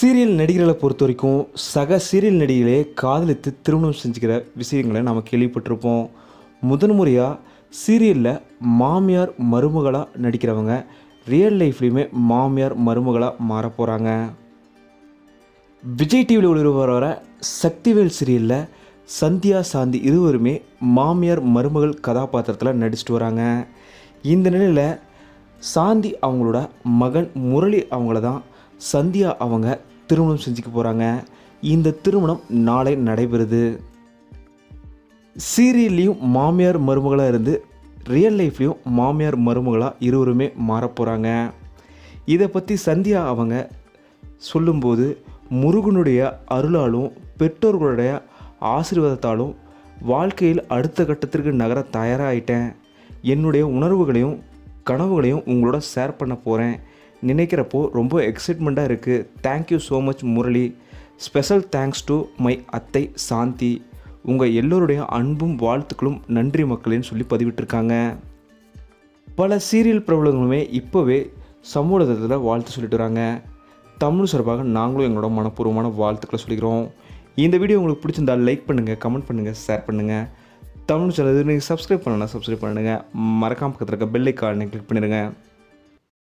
Serial நடிகர்களை பொறுத்த வரைக்கும் சக சீரியல் நடிகர்களே காதலித்து திருமணம் செஞ்சுக்கிற விஷயங்களை நம்ம கேள்விப்பட்டிருப்போம். முதன் முறையாக சீரியலில் மாமியார் மருமகளாக நடிக்கிறவங்க ரியல் லைஃப்லேயுமே மாமியார் மருமகளாக மாற போகிறாங்க விஜய் டிவியில் ஒளிபர வர சக்திவேல் சீரியலில் சந்தியா சாந்தி இருவருமே மாமியார் மருமகள் கதாபாத்திரத்தில் நடிச்சிட்டு வராங்க. இந்த நிலையில் சாந்தி அவங்களோட மகன் முரளி அவங்கள தான் சந்தியா அவங்க திருமணம் செஞ்சுக்க போகிறாங்க இந்த திருமணம் நாளை நடைபெறுது. சீரியல்லையும் மாமியார் மருமகளாக இருந்து ரியல் லைஃப்லேயும் மாமியார் மருமகளாக இருவருமே மாறப் போகிறாங்க இதை பற்றி சந்தியா அவங்க சொல்லும்போது முருகனுடைய அருளாலும் பெற்றோர்களுடைய ஆசீர்வாதத்தாலும் வாழ்க்கையில் அடுத்த கட்டத்திற்கு நகர தயாராகிட்டேன் என்னுடைய உணர்வுகளையும் கனவுகளையும் உங்களோட ஷேர் பண்ண போகிறேன் நினைக்கிறப்போ ரொம்ப எக்ஸைட்மெண்ட்டாக இருக்குது thank you so much Murali. Special thanks to my அத்தை சாந்தி. உங்கள் எல்லோருடைய அன்பும் வாழ்த்துக்களும் நன்றி மக்களேன்னு சொல்லி பதிவிட்டிருக்காங்க. பல சீரியல் பிரபலங்களுமே இப்போவே சமூகத்தில் வாழ்த்து சொல்லிட்டு வராங்க. தமிழ் சார்பாக நாங்களும் எங்களோட மனப்பூர்வமான வாழ்த்துக்களை சொல்லிக்கிறோம். இந்த வீடியோ உங்களுக்கு பிடிச்சிருந்தா லைக் பண்ணுங்கள் கமெண்ட் பண்ணுங்கள் ஷேர் பண்ணுங்கள் தமிழ் சேனல் நீங்கள் சப்ஸ்கிரைப் பண்ணலாம் சப்ஸ்கிரைப் பண்ணுங்கள் மறக்காம பக்கத்தில் இருக்க பெல் ஐக்கானை கிளிக் பண்ணிடுங்க.